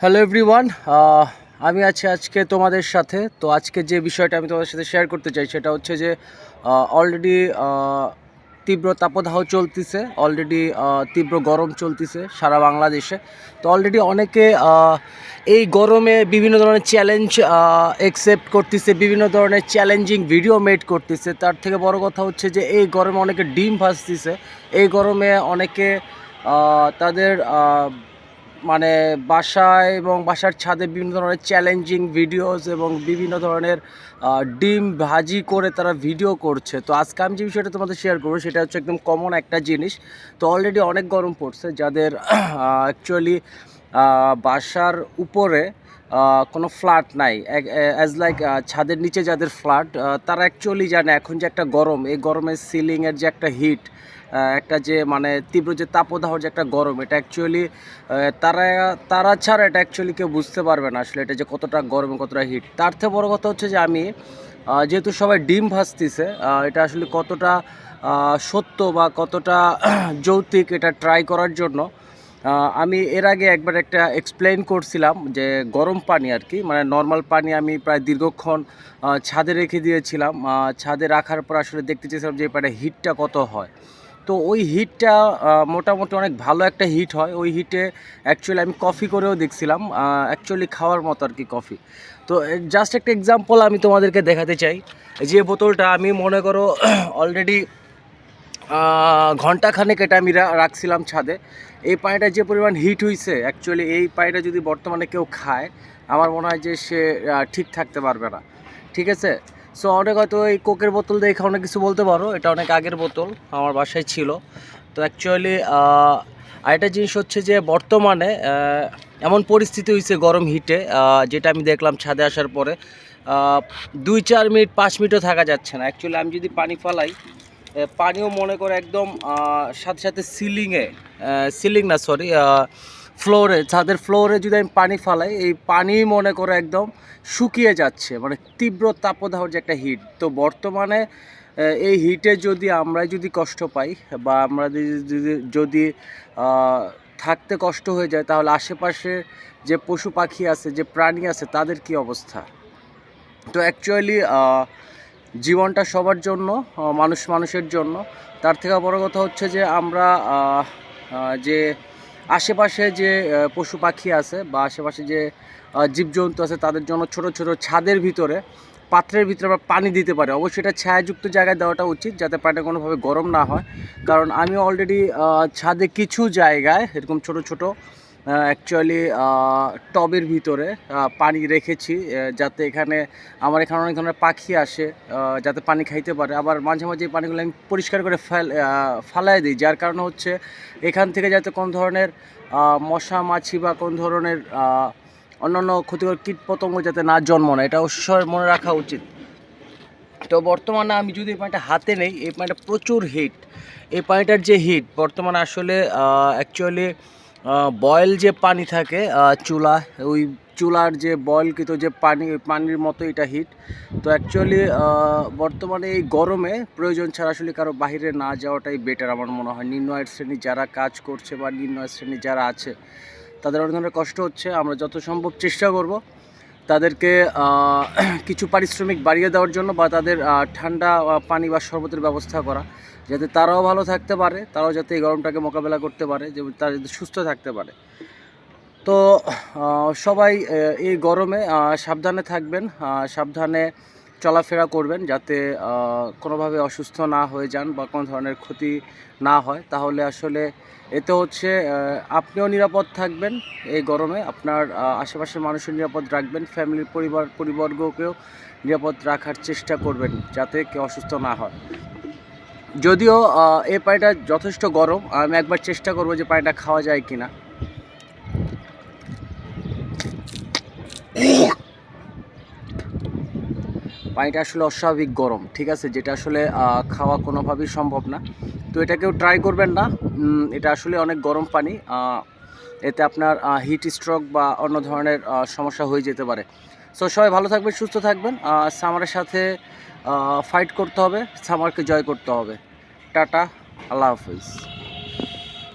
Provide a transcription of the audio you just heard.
Hello everyone Uh, আমি আছি আজকে তোমাদের সাথে। তো আজকে যে বিষয়টা আমি তোমাদের সাথে শেয়ার করতে চাই সেটা হচ্ছে যে অলরেডি তীব্র তাপদাহ চলতেছে অলরেডি তীব্র গরম চলতেছে সারা বাংলাদেশে। তো অলরেডি অনেকে এই গরমে বিভিন্ন ধরনের চ্যালেঞ্জ একসেপ্ট করতেছে বিভিন্ন ধরনের চ্যালেঞ্জিং ভিডিও মেড করতেছে। তার থেকে বড় কথা হচ্ছে যে এই গরমে অনেকে ডিম ভাজতেছে এই গরমে অনেকে তাদের মানে বাসায় এবং বাসার ছাদে বিভিন্ন ধরনের চ্যালেঞ্জিং ভিডিওস এবং বিভিন্ন ধরনের ডিম ভাজি করে তারা ভিডিও করছে। তো আজকে আমি যে বিষয়টা তোমাদের শেয়ার করব সেটা হচ্ছে একদম কমন একটা জিনিস। তো অলরেডি অনেক গরম পড়ছে, যাদের অ্যাকচুয়ালি বাসার উপরে কোনো ফ্ল্যাট নাই। অ্যাজ লাইক ছাদের নিচে যাদের ফ্ল্যাট তারা অ্যাকচুয়ালি জানে এখন যে একটা গরম, এই গরমের সিলিংয়ের যে একটা হিট একটা যে মানে তীব্র যে তাপদাহর যে একটা গরম, এটা অ্যাকচুয়ালি তারা তারা ছাড়া এটা অ্যাকচুয়ালি কেউ বুঝতে পারবে না আসলে এটা যে কতটা গরম কতটা হিট তার থেকে বড় কথা হচ্ছে যে আমি যেহেতু সবাই ডিম ভাজতেছে এটা আসলে কতটা সত্য বা কতটা যৌক্তিক এটা ট্রাই করার জন্য আমি এর আগে একবার একটা এক্সপ্লেন করছিলাম যে গরম পানি আর কি মানে নর্মাল পানি আমি প্রায় দীর্ঘক্ষণ ছাদে রেখে দিয়েছিলাম ছাদে রাখার পর আসলে দেখতে চেয়েছিলাম যে পানি হিটটা কত হয়। তো ওই হিটটা মোটামুটি অনেক ভালো একটা হিট হয়। ওই হিটে অ্যাকচুয়ালি আমি কফি করেও দেখছিলাম অ্যাকচুয়ালি খাওয়ার মতো আর কি কফি তো জাস্ট একটা এক্সাম্পল আমি তোমাদেরকে দেখাতে চাই। যে বোতলটা আমি মনে করো অলরেডি ঘন্টাখানেক এটা আমি রাখছিলাম ছাদে। এই পানিটা যে পরিমাণ হিট হয়েছে অ্যাকচুয়ালি এই পানিটা যদি বর্তমানে কেউ খায়, আমার মনে হয় যে সে ঠিক থাকতে পারবে না। ঠিক আছে? সো অনেক হয়তো এই কোকের বোতল দেখে অনেক কিছু বলতে পারো। এটা অনেক আগের বোতল, আমার বাসায় ছিল। তো অ্যাকচুয়ালি আরেকটা জিনিস হচ্ছে যে বর্তমানে এমন পরিস্থিতি হয়েছে গরম হিটে যেটা আমি দেখলাম ছাদে আসার পরে। দুই চার মিনিট, পাঁচ মিনিটও থাকা যাচ্ছে না। অ্যাকচুয়ালি আমি যদি পানি ফালাই পানিও মনে করে একদম সাথে সাথে সিলিংয়ে সিলিং না সরি ফ্লোরে, ছাদের ফ্লোরে যদি আমি পানি ফালাই, এই পানি মনে করে একদম শুকিয়ে যাচ্ছে মানে তীব্র তাপদাহর যে একটা হিট তো বর্তমানে এই হিটে যদি আমরা যদি কষ্ট পাই, বা আমরা যদি- থাকতে কষ্ট হয়ে যায়, তাহলে আশেপাশে যে পশু পাখি আছে, যে প্রাণী আছে, তাদের কি অবস্থা? তো অ্যাকচুয়ালি জীবনটা সবার জন্য, মানুষ মানুষের জন্য। তার থেকে বড় কথা হচ্ছে যে আমরা যে আশেপাশে যে পশু পাখি আছে বা আশেপাশে যে জীবজন্তু আছে, তাদের জন্য ছোট ছোট ছাদের ভিতরে, পাত্রের ভিতরে আমরা পানি দিতে পারি। অবশ্যই এটা ছায়াযুক্ত জায়গায় দেওয়াটা উচিত যাতে পানিটা কোনোভাবে গরম না হয়। কারণ আমি অলরেডি ছাদে কিছু জায়গায় এরকম ছোট ছোট অ্যাকচুয়ালি টবের ভিতরে পানি রেখেছি যাতে এখানে আমার এখানে অনেক ধরনের পাখি আসে যাতে পানি খাইতে পারে। আবার মাঝে মাঝে পানিগুলো আমি পরিষ্কার করে ফেল ফালাই দিই, যার কারণে হচ্ছে এখান থেকে যাতে কোন ধরনের মশা, মাছি বা কোন ধরনের অন্যান্য ক্ষতিকর কীট পতঙ্গ যাতে না জন্ম নেয়, এটা অবশ্যই মনে রাখা উচিত। তো বর্তমানে আমি যদি এই পানিটা হাতে নেই, এই পানিটা প্রচুর হিট এই পানিটার যে হিট বর্তমানে আসলে অ্যাকচুয়ালি বয়েল যে পানি থাকে চুলা, ওই চুলার যে বয়েলকৃত যে পানি পানির মতো এটা হিট তো অ্যাকচুয়ালি বর্তমানে এই গরমে প্রয়োজন ছাড়া আসলে কারও বাহিরে না যাওয়াটাই বেটার আমার মনে হয়। নিম্ন আয়ের শ্রেণি যারা কাজ করছে বা নিম্ন আয়ের শ্রেণি যারা আছে, তাদের অনেক ধরনের কষ্ট হচ্ছে। আমরা যত সম্ভব চেষ্টা করব তাদেরকে কিছু পারিশ্রমিক বাড়িয়ে দেওয়ার জন্য বা তাদের ঠান্ডা পানি বা শরবতের ব্যবস্থা করা, যাতে তারাও ভালো থাকতে পারে, তারাও যাতে এই গরমটাকে মোকাবেলা করতে পারে, যে তারা যাতে সুস্থ থাকতে পারে। তো সবাই এই গরমে সাবধানে থাকবেন সাবধানে চলাফেরা করবেন যাতে কোনোভাবে অসুস্থ না হয়ে যান বা কোনো ধরনের ক্ষতি না হয়। তাহলে আসলে এতে হচ্ছে আপনিও নিরাপদ থাকবেন এই গরমে। আপনার আশেপাশের মানুষের নিরাপদ রাখবেন। ফ্যামিলির পরিবার, পরিবর্গকেও নিরাপদ রাখার চেষ্টা করবেন যাতে কেউ অসুস্থ না হয়। যদিও এই পানিটা যথেষ্ট গরম। আমি একবার চেষ্টা করব যে পানিটা খাওয়া যায় কিনা। পানিটা আসলে অস্বাভাবিক গরম, ঠিক আছে? যেটা আসলে খাওয়া কোনোভাবেই সম্ভব না। তো এটা কেউ ট্রাই করবেন না। এটা আসলে অনেক গরম পানি এতে আপনার হিট স্ট্রোক বা অন্য ধরনের সমস্যা হয়ে যেতে পারে। সো সবাই ভালো থাকবেন, সুস্থ থাকবেন। সামারের সাথে ফাইট করতে হবে, সামারকে জয় করতে হবে। টাটা, আল্লাহ হাফিজ।